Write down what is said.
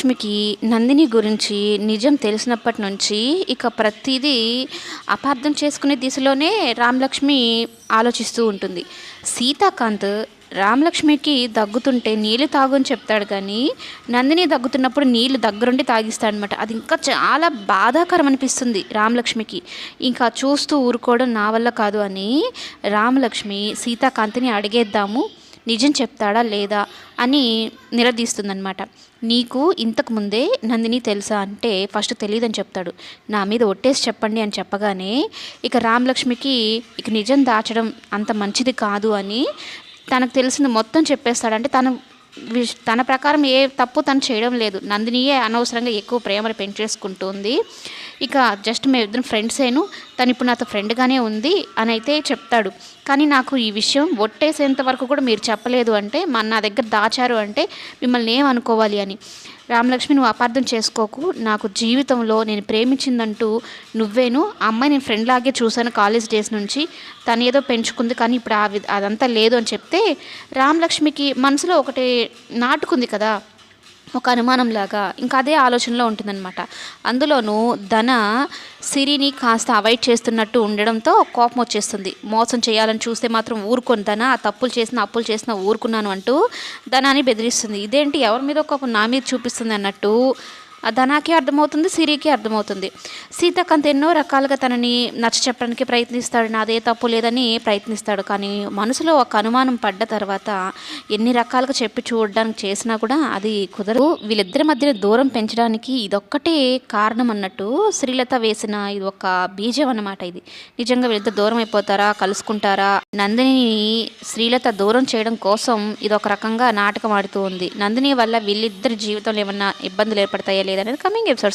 లక్ష్మికి నందిని గురించి నిజం తెలిసినప్పటి నుంచి ఇక ప్రతిదీ అపార్థం చేసుకునే దిశలోనే రామలక్ష్మి ఆలోచిస్తూ ఉంటుంది. సీతాకాంత్ రామలక్ష్మికి దగ్గుతుంటే నీళ్ళు తాగు అని చెప్తాడు కానీ నందిని దగ్గుతున్నప్పుడు నీళ్ళు దగ్గరుండి తాగిస్తాడనమాట అది ఇంకా చాలా బాధాకరం అనిపిస్తుంది రామలక్ష్మికి. ఇంకా చూస్తూ ఊరుకోవడం నా వల్ల కాదు అని రామలక్ష్మి సీతాకాంత్ని అడిగేద్దాము. నిజం చెప్తాడా లేదా అని నిలదీస్తుందనమాట నీకు ఇంతకు ముందే నందిని తెలుసా అంటే ఫస్ట్ తెలియదని చెప్తాడు. నా మీద ఒట్టేసి చెప్పండి అని చెప్పగానే ఇక రామలక్ష్మికి ఇక నిజం దాచడం అంత మంచిది కాదు అని తనకు తెలిసింది మొత్తం చెప్పేస్తాడంటే తను తన ప్రకారం ఏ తప్పు తను చేయడం లేదు. నందినియే అనవసరంగా ఎక్కువ ప్రేమను పెంచేసుకుంటుంది. ఇక జస్ట్ మేమిద్దరం ఫ్రెండ్సేను. తను ఇప్పుడు నాతో ఫ్రెండ్గానే ఉంది అని అయితే చెప్తాడు. కానీ నాకు ఈ విషయం ఒట్టేసేంత వరకు కూడా మీరు చెప్పలేదు అంటే మన నా దగ్గర దాచారు అంటే మిమ్మల్ని ఏమనుకోవాలి అని. రామలక్ష్మి నువ్వు అపార్థం చేసుకోకు. నాకు జీవితంలో నేను ప్రేమించిందంటూ నువ్వేను. అమ్మాయి నేను ఫ్రెండ్ లాగే చూశాను కాలేజ్ డేస్ నుంచి. తను ఏదో పెంచుకుంది కానీ ఇప్పుడు ఆ వి- అదంతా లేదు అని చెప్తే రామలక్ష్మికి మనసులో ఒకటి నాటుకుంది కదా. ఒక అనుమానంలాగా ఇంకా అదే ఆలోచనలో ఉంటుందన్నమాట. అందులోనూ ధన సిరిని కాస్త అవాయిడ్ చేస్తున్నట్టు ఉండడంతో కోపం వచ్చేస్తుంది. మోసం చేయాలని చూస్తే మాత్రం ఊరుకొని. ధన ఆ తప్పులు చేసిన అప్పులు చేసిన ఊరుకున్నాను అంటూ ధనాన్ని బెదిరిస్తుంది. ఇదేంటి? ఎవరి మీద ఒక నా మీద చూపిస్తుంది అన్నట్టు ధనాకి అర్థమవుతుంది సిరికి అర్థమవుతుంది. సీతాకాంత్ ఎన్నో రకాలుగా తనని నచ్చ చెప్పడానికి ప్రయత్నిస్తాడు నాదే తప్పు లేదని ప్రయత్నిస్తాడు. కానీ మనసులో ఒక అనుమానం పడ్డ తర్వాత ఎన్ని రకాలుగా చెప్పి చూడడానికి చేసినా కూడా అది కుదరదు. వీళ్ళిద్దరి మధ్య దూరం పెంచడానికి ఇదొక్కటే కారణం అన్నట్టు శ్రీలత వేసిన ఇది ఒక బీజం అన్నమాట ఇది. నిజంగా వీళ్ళిద్దరు దూరం అయిపోతారా కలుసుకుంటారా? నందిని శ్రీలత దూరం చేయడం కోసం ఇది ఒక రకంగా నాటకం ఆడుతూ ఉంది. నందిని వల్ల వీళ్ళిద్దరి జీవితంలో ఏమన్నా ఇబ్బందులు ఏర్పడతాయా లేదనేది కమింగ్ ఎపిసోడ్స్